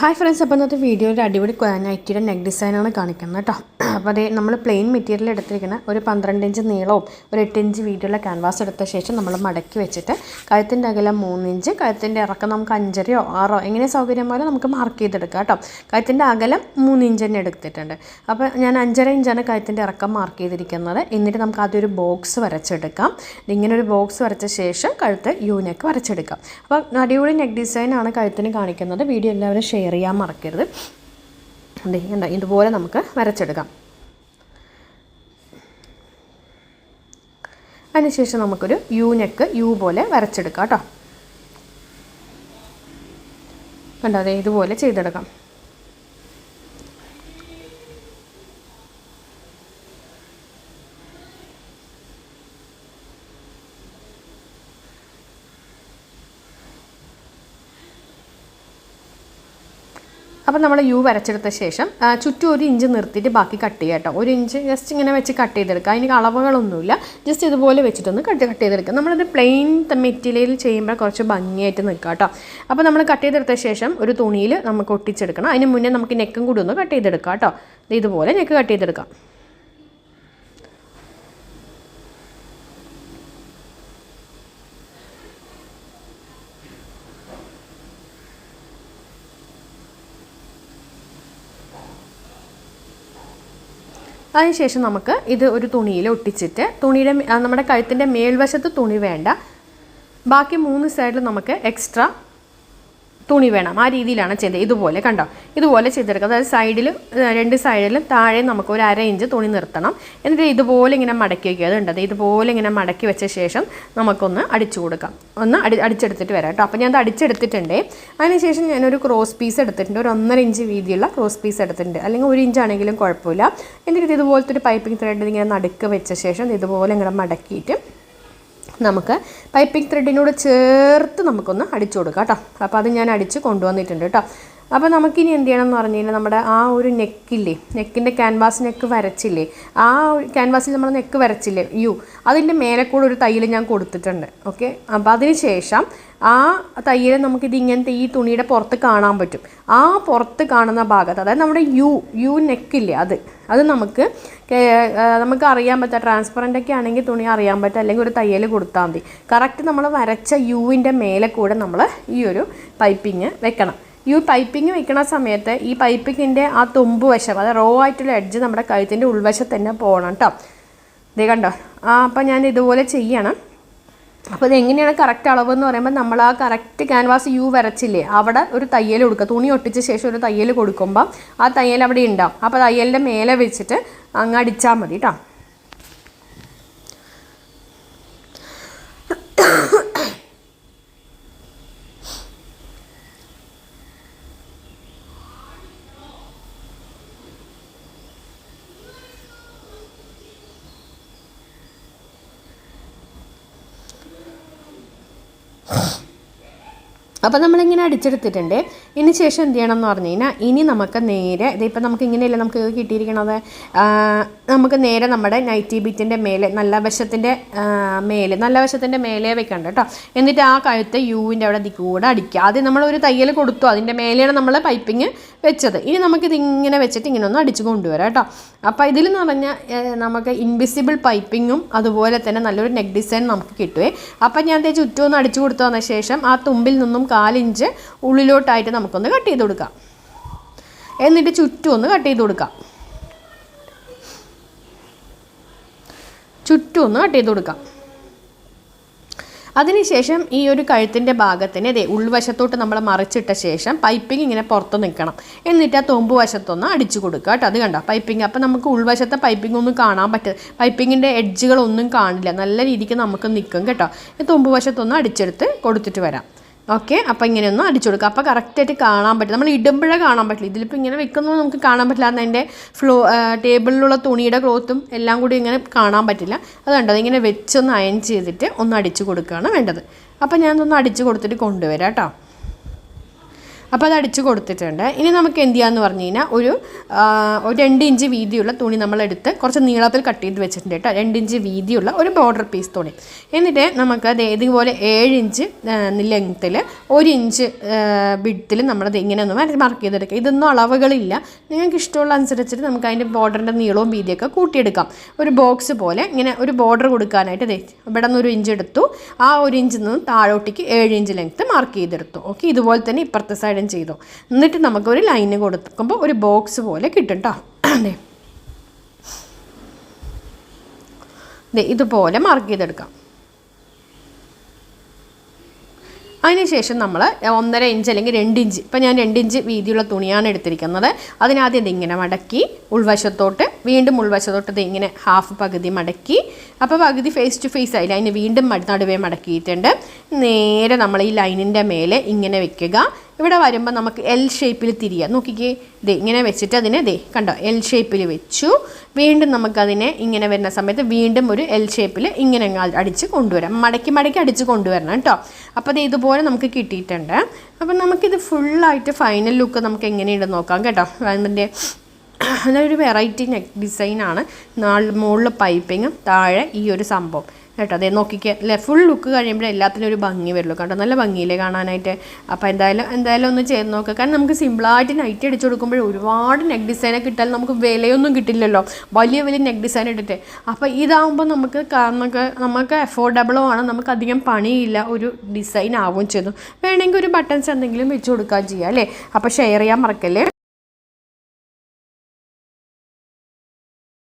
Hi friends അപ്പോൾ ഇന്നത്തെ വീഡിയോയിൽ അടിപൊളി നൈറ്റിയുടെ നെക്ക് ഡിസൈനാണ് കാണിക്കുന്നത് കേട്ടോ. അപ്പോൾ അതേ നമ്മൾ പ്ലെയിൻ മെറ്റീരിയൽ എടുത്തിരിക്കുന്ന ഒരു പന്ത്രണ്ട് ഇഞ്ച് നീളവും ഒരു എട്ട് ഇഞ്ച് വീതിയുള്ള ക്യാൻവാസ് എടുത്ത ശേഷം നമ്മൾ മടക്കി വെച്ചിട്ട് കഴുത്തിന്റെ അകലം മൂന്ന് ഇഞ്ച് കഴുത്തിന്റെ ഇറക്കം നമുക്ക് അഞ്ചരയോ ആറോ എങ്ങനെ സൗകര്യം പോലെ നമുക്ക് മാർക്ക് ചെയ്തെടുക്കാം കേട്ടോ. കഴുത്തിന്റെ അകലം മൂന്ന് ഇഞ്ച് തന്നെ എടുത്തിട്ടുണ്ട്. അപ്പോൾ ഞാൻ അഞ്ചര ഇഞ്ചാണ് കഴുത്തിന്റെ ഇറക്കം മാർക്ക് ചെയ്തിരിക്കുന്നത്. എന്നിട്ട് നമുക്ക് ആദ്യം ഒരു ബോക്സ് വരച്ചെടുക്കാം. ഇങ്ങനെ ഒരു ബോക്സ് വരച്ച ശേഷം കഴുത്ത് യൂനെക്ക് വരച്ചെടുക്കാം. അപ്പോൾ അടിപൊളി നെക്ക് ഡിസൈനാണ് കഴുത്തിന് കാണിക്കുന്നത്. വീഡിയോ എല്ലാവരും ഷെയർ ചെയ്യാൻ മറക്കരുത്. അതെ എന്താ ഇതുപോലെ നമുക്ക് വരച്ചെടുക്കാം. അതിനുശേഷം നമുക്കൊരു യു നെക്ക് യു പോലെ വരച്ചെടുക്കാം കേട്ടോ. കണ്ടോ അതെ ഇതുപോലെ ചെയ്തെടുക്കാം. അപ്പോൾ നമ്മൾ യു വരച്ചെടുത്ത ശേഷം ചുറ്റും ഒരു ഇഞ്ച് നിർത്തിയിട്ട് ബാക്കി കട്ട് ചെയ്യുക കേട്ടോ. ഒരു ഇഞ്ച് ജസ്റ്റ് ഇങ്ങനെ വെച്ച് കട്ട് ചെയ്തെടുക്കുക. അതിന് അളവുകളൊന്നുമില്ല. ജസ്റ്റ് ഇതുപോലെ വെച്ചിട്ടൊന്ന് കട്ട് കട്ട് ചെയ്തെടുക്കുക. നമ്മളൊരു പ്ലെയിൻ മെറ്റീരിയൽ ചെയ്യുമ്പോൾ കുറച്ച് ഭംഗിയായിട്ട് നിൽക്കുക കേട്ടോ. അപ്പോൾ നമ്മൾ കട്ട് ചെയ്തെടുത്ത ശേഷം ഒരു തുണിയിൽ നമുക്ക് ഒട്ടിച്ചെടുക്കണം. അതിന് മുന്നേ നമുക്ക് നെക്കും കൂടി ഒന്ന് കട്ട് ചെയ്തെടുക്കാം കേട്ടോ. ഇതുപോലെ നെക്ക് കട്ട് ചെയ്തെടുക്കാം. അതിനുശേഷം നമുക്ക് ഇത് ഒരു തുണിയിൽ ഒട്ടിച്ചിട്ട് തുണിയുടെ നമ്മുടെ കഴുത്തിന്റെ മേൽവശത്ത് തുണി വേണ്ട. ബാക്കി മൂന്ന് സൈഡിൽ നമുക്ക് എക്സ്ട്രാ തുണി വേണം. ആ രീതിയിലാണ് ചെയ്ത് ഇതുപോലെ കണ്ടോ? ഇതുപോലെ ചെയ്തെടുക്കുക. അതായത് സൈഡിൽ രണ്ട് സൈഡിലും താഴെ നമുക്ക് ഒരു അര ഇഞ്ച് തുണി നിർത്തണം. എന്നിട്ട് ഇതുപോലെ ഇങ്ങനെ മടക്കി വയ്ക്കുക അതുണ്ടത് ഇതുപോലെ ഇങ്ങനെ മടക്കി വെച്ച ശേഷം നമുക്കൊന്ന് അടിച്ചു കൊടുക്കാം. ഒന്ന് അടി അടിച്ചെടുത്തിട്ട് വരാം കേട്ടോ. അപ്പോൾ ഞാൻ അത് അടിച്ചെടുത്തിട്ടുണ്ട്. അതിനുശേഷം ഞാനൊരു ക്രോസ് പീസ് എടുത്തിട്ടുണ്ട്. ഒരു ഒന്നര ഇഞ്ച് വീതിയുള്ള ക്രോസ് പീസ് എടുത്തിട്ടുണ്ട്. അല്ലെങ്കിൽ ഒരു ഇഞ്ച് ആണെങ്കിലും കുഴപ്പമില്ല. എന്നിട്ട് ഇതുപോലത്തെ ഒരു പൈപ്പിംഗ് ത്രെഡ് ഇങ്ങനെ നടുക്ക് വെച്ച ശേഷം ഇതുപോലെ ഇങ്ങനെ മടക്കിയിട്ട് നമുക്ക് പൈപ്പിംഗ് ത്രെഡിനോട് ചേർത്ത് നമുക്കൊന്ന് അടിച്ചു കൊടുക്കാം കേട്ടോ. അപ്പോൾ അത് ഞാൻ അടിച്ച് കൊണ്ടുവന്നിട്ടുണ്ട് കേട്ടോ. അപ്പോൾ നമുക്കിനി എന്ത് ചെയ്യണം എന്ന് പറഞ്ഞു കഴിഞ്ഞാൽ നമ്മുടെ ആ ഒരു നെക്കില്ലേ നെക്കിന്റെ ക്യാൻവാസ് നെക്ക് വരച്ചില്ലേ ആ ക്യാൻവാസിൽ നമ്മൾ നെക്ക് വരച്ചില്ലേ യു അതിന്റെ മേലെ കൂടെ ഒരു തയ്യൽ ഞാൻ കൊടുത്തിട്ടുണ്ട് ഓക്കെ അപ്പോൾ അതിന് ശേഷം ആ തയ്യൽ നമുക്കിത് ഇങ്ങനത്തെ ഈ തുണിയുടെ പുറത്ത് കാണാൻ പറ്റും. ആ പുറത്ത് കാണുന്ന ഭാഗത്ത് അതായത് നമ്മുടെ യു യു നെക്കില്ലേ അത് അത് നമുക്ക് നമുക്ക് അറിയാൻ പറ്റുക ട്രാൻസ്പെറന്റ് ഒക്കെ ആണെങ്കിൽ തുണി അറിയാൻ പറ്റുക അല്ലെങ്കിൽ ഒരു തയ്യൽ കൊടുത്താൽ മതി. കറക്റ്റ് നമ്മൾ വരച്ച യുവിന്റെ മേലെ കൂടെ നമ്മൾ ഈ ഒരു പൈപ്പിങ് വെക്കണം. ഈ പൈപ്പിംഗ് വെക്കണ സമയത്ത് ഈ പൈപ്പിങ്ങിന്റെ ആ തുമ്പ് വശം അതായത് റോ ആയിട്ടുള്ള എഡ്ജ് നമ്മുടെ കഴുത്തിന്റെ ഉൾവശത്ത് തന്നെ പോകണം കേട്ടോ ഇതേ കണ്ടോ? ആ അപ്പം ഞാൻ ഇതുപോലെ ചെയ്യണം. അപ്പോൾ ഇത് എങ്ങനെയാണ് കറക്റ്റ് അളവ് എന്ന് പറയുമ്പോൾ നമ്മൾ ആ കറക്റ്റ് ക്യാൻവാസ് യു വരച്ചില്ലേ അവിടെ ഒരു തയ്യൽ കൊടുക്കുക. തുണി ഒട്ടിച്ച ശേഷം ഒരു തയ്യൽ കൊടുക്കുമ്പോൾ ആ തയ്യൽ അവിടെ ഉണ്ടാവും. അപ്പോൾ തയ്യലിന്റെ മേലെ വെച്ചിട്ട് അങ്ങ് അടിച്ചാൽ മതി കേട്ടോ Ugh. അപ്പോൾ നമ്മളിങ്ങനെ അടിച്ചെടുത്തിട്ടുണ്ട്. ഇതിന് ശേഷം എന്ത് ചെയ്യണം എന്ന് പറഞ്ഞു കഴിഞ്ഞാൽ ഇനി നമുക്ക് നേരെ ഇതിപ്പോൾ നമുക്ക് ഇങ്ങനെയല്ല നമുക്ക് കിട്ടിയിരിക്കണത്? നമുക്ക് നേരെ നമ്മുടെ നൈറ്റി ബീറ്റിന്റെ മേലെ നല്ല വശത്തിന്റെ മേലെ നല്ല വശത്തിന്റെ മേലെ വെക്കണ്ട കേട്ടോ. എന്നിട്ട് ആ കഴുത്ത് യുവിന്റെ അവിടെ കൂടെ അടിക്കുക. ആദ്യം നമ്മൾ ഒരു തയ്യൽ കൊടുത്തു. അതിന്റെ മേലെയാണ് നമ്മൾ പൈപ്പിങ് വെച്ചത്. ഇനി നമുക്കിത് ഇങ്ങനെ വെച്ചിട്ട് ഇങ്ങനെ ഒന്ന് അടിച്ച് കൊണ്ടുവരാം കേട്ടോ. അപ്പോൾ ഇതിൽ എന്ന് പറഞ്ഞാൽ നമുക്ക് ഇൻവിസിബിൾ പൈപ്പിങ്ങും അതുപോലെ തന്നെ നല്ലൊരു നെക്ക് ഡിസൈൻ നമുക്ക് കിട്ടുവേ. അപ്പം ഞാൻ ചുറ്റും ഒന്ന് അടിച്ചു കൊടുത്തു വന്ന ശേഷം ആ തുമ്പിൽ നിന്നും കാലിഞ്ച് ഉള്ളിലോട്ടായിട്ട് നമുക്കൊന്ന് കട്ട് ചെയ്ത് കൊടുക്കാം. എന്നിട്ട് ചുറ്റും ഒന്ന് കട്ട് ചെയ്ത് കൊടുക്കാം. ചുറ്റും ഒന്ന് കട്ട് ചെയ്ത് കൊടുക്കാം. അതിനുശേഷം ഈ ഒരു കഴുത്തിന്റെ ഭാഗത്തിന് ഇതേ ഉൾവശത്തോട്ട് നമ്മൾ മറിച്ചിട്ട ശേഷം പൈപ്പിംഗ് ഇങ്ങനെ പുറത്ത് നിൽക്കണം. എന്നിട്ട് ആ തൊമ്പ് വശത്തൊന്ന് അടിച്ചു കൊടുക്കുക കേട്ടോ. അത് കണ്ടോ? പൈപ്പിംഗ്. അപ്പോൾ നമുക്ക് ഉൾവശത്തെ പൈപ്പിംഗ് ഒന്നും കാണാൻ പറ്റും പൈപ്പിങ്ങിന്റെ എഡ്ജുകളൊന്നും കാണില്ല. നല്ല രീതിക്ക് നമുക്ക് നിൽക്കും കേട്ടോ. ഈ തൊമ്പ് വശത്തൊന്ന് അടിച്ചെടുത്ത് കൊടുത്തിട്ട് വരാം. ഓക്കെ അപ്പോൾ ഇങ്ങനെയൊന്നും അടിച്ചു കൊടുക്കുക അപ്പോൾ കറക്റ്റായിട്ട് കാണാൻ പറ്റും നമ്മൾ ഇടുമ്പോഴേ കാണാൻ പറ്റില്ല. ഇതിലിപ്പോൾ ഇങ്ങനെ വെക്കുന്നത് നമുക്ക് കാണാൻ പറ്റില്ല. കാരണം അതിന്റെ ഫ്ലോ ടേബിളിലുള്ള തുണിയുടെ ക്ലോത്തും എല്ലാം കൂടി ഇങ്ങനെ കാണാൻ പറ്റില്ല. അതുകൊണ്ട് അതിങ്ങനെ വെച്ചൊന്ന് അയൺ ചെയ്തിട്ട് ഒന്ന് അടിച്ചു കൊടുക്കുകയാണ് വേണ്ടത്. അപ്പോൾ ഞാനൊന്ന് അടിച്ചു കൊടുത്തിട്ട് കൊണ്ടുവരാം കേട്ടോ. അപ്പോൾ അത് അടിച്ച് കൊടുത്തിട്ടുണ്ട്. ഇനി നമുക്ക് എന്ത് ചെയ്യാന്ന് പറഞ്ഞു കഴിഞ്ഞാൽ ഒരു ഒരു രണ്ട് ഇഞ്ച് വീതിയുള്ള തുണി നമ്മളെടുത്ത് കുറച്ച് നീളത്തിൽ കട്ട് ചെയ്ത് വെച്ചിട്ടുണ്ട് കേട്ടോ. രണ്ട് ഇഞ്ച് വീതിയുള്ള ഒരു ബോർഡർ പീസ് തുണി. എന്നിട്ട് നമുക്ക് അത് ഇതുപോലെ ഏഴ് ഇഞ്ച് ലെങ്ത്തിൽ ഒരു ഇഞ്ച് വിഡ്ത്തിൽ നമ്മളത് ഇങ്ങനെ ഒന്ന് മാർക്ക് ചെയ്തെടുക്കുക ഇതൊന്നും അളവുകളില്ല. നിങ്ങൾക്ക് ഇഷ്ടമുള്ള അനുസരിച്ചിട്ട് നമുക്ക് അതിന്റെ ബോർഡറിന്റെ നീളവും വീതിയൊക്കെ കൂട്ടിയെടുക്കാം. ഒരു ബോക്സ് പോലെ ഇങ്ങനെ ഒരു ബോർഡർ കൊടുക്കാനായിട്ട് ദേ ഇവിടെ നിന്ന് ഒരു ഇഞ്ച് എടുത്തു. ആ ഒരു ഇഞ്ചിൽ നിന്ന് താഴോട്ടേക്ക് ഏഴ് ഇഞ്ച് ലെങ്ത്ത് മാർക്ക് ചെയ്തെടുത്തു. ഓക്കെ ഇതുപോലെ തന്നെ ഇപ്പുറത്തെ സൈഡും ചെയ്തു. എന്നിട്ട് നമുക്കൊരു ലൈന് കൊടുക്കുമ്പോൾ ഒരു ബോക്സ് പോലെ കിട്ടും കേട്ടോ അതെ ഇതുപോലെ മാർക്ക് ചെയ്തെടുക്കാം. അതിനുശേഷം നമ്മൾ ഒന്നര ഇഞ്ച് അല്ലെങ്കിൽ രണ്ട് ഇഞ്ച് ഇപ്പം ഞാൻ രണ്ട് ഇഞ്ച് വീതിയുള്ള തുണിയാണ് എടുത്തിരിക്കുന്നത്. അതിനാദ്യം ഇതിങ്ങനെ മടക്കി ഉൾവശത്തോട്ട് വീണ്ടും ഉൾവശത്തോട്ട് ഇത് ഇങ്ങനെ ഹാഫ് പകുതി മടക്കി. അപ്പോൾ പകുതി ഫേസ് ടു ഫേസ് ആയില്ല അതിന് വീണ്ടും നടുവേ മടക്കിയിട്ടുണ്ട്. നേരെ നമ്മൾ ഈ ലൈനിന്റെ മേലെ ഇങ്ങനെ വെക്കുക. ഇവിടെ വരുമ്പോൾ നമുക്ക് എൽ ഷേപ്പിൽ തിരിയാം. നോക്കിക്കേ. ദേ ഇങ്ങനെ വെച്ചിട്ട് അതിനെ ദേ കണ്ടോ? എൽ ഷേപ്പിൽ വെച്ചു. വീണ്ടും നമുക്കതിനെ ഇങ്ങനെ വരുന്ന സമയത്ത് വീണ്ടും ഒരു എൽ ഷേപ്പിൽ ഇങ്ങനെ അടിച്ച് കൊണ്ടുവരാം. മടക്കി മടക്കി അടിച്ച് കൊണ്ടുവരണം കേട്ടോ അപ്പോൾ അത് ഇതുപോലെ നമുക്ക് കിട്ടിയിട്ടുണ്ട്. അപ്പം നമുക്കിത് ഫുള്ളായിട്ട് ഫൈനൽ ലുക്ക് നമുക്ക് എങ്ങനെയുണ്ടെന്ന് നോക്കാം കേട്ടോ. അതിന്റെ അതൊരു വെറൈറ്റി നെക്ക് ഡിസൈനാണ് മുകളിൽ പൈപ്പിങ്ങും താഴെ ഈ ഒരു സംഭവം. കേട്ടോ. അതേ നോക്കിക്കുക അല്ലേ ഫുൾ ലുക്ക് കഴിയുമ്പോൾ എല്ലാത്തിനും ഒരു ഭംഗി വരുള്ളൂ കേട്ടോ. നല്ല ഭംഗിയില്ലേ കാണാനായിട്ട്. അപ്പോൾ എന്തായാലും എന്തായാലും ഒന്ന് ചെയ്ത് നോക്കുക കാരണം നമുക്ക് സിമ്പിളായിട്ട് നൈറ്റ് അടിച്ചു കൊടുക്കുമ്പോൾ ഒരുപാട് നെക്ക് ഡിസൈനൊക്കെ ഇട്ടാൽ നമുക്ക് വിലയൊന്നും കിട്ടില്ലല്ലോ. വലിയ വലിയ നെക്ക് ഡിസൈൻ ഇട്ടിട്ട്. അപ്പോൾ ഇതാവുമ്പോൾ നമുക്ക് നമുക്ക് നമുക്ക് അഫോർഡബിളും ആണ്. നമുക്ക് അധികം പണിയില്ല. ഒരു ഡിസൈൻ ആവുകയും ചെയ്തു. വേണമെങ്കിൽ ഒരു ബട്ടൺസ് എന്തെങ്കിലും വെച്ച് കൊടുക്കുകയും ചെയ്യാം അല്ലേ? അപ്പോൾ ഷെയർ ചെയ്യാൻ മറക്കല്ലേ?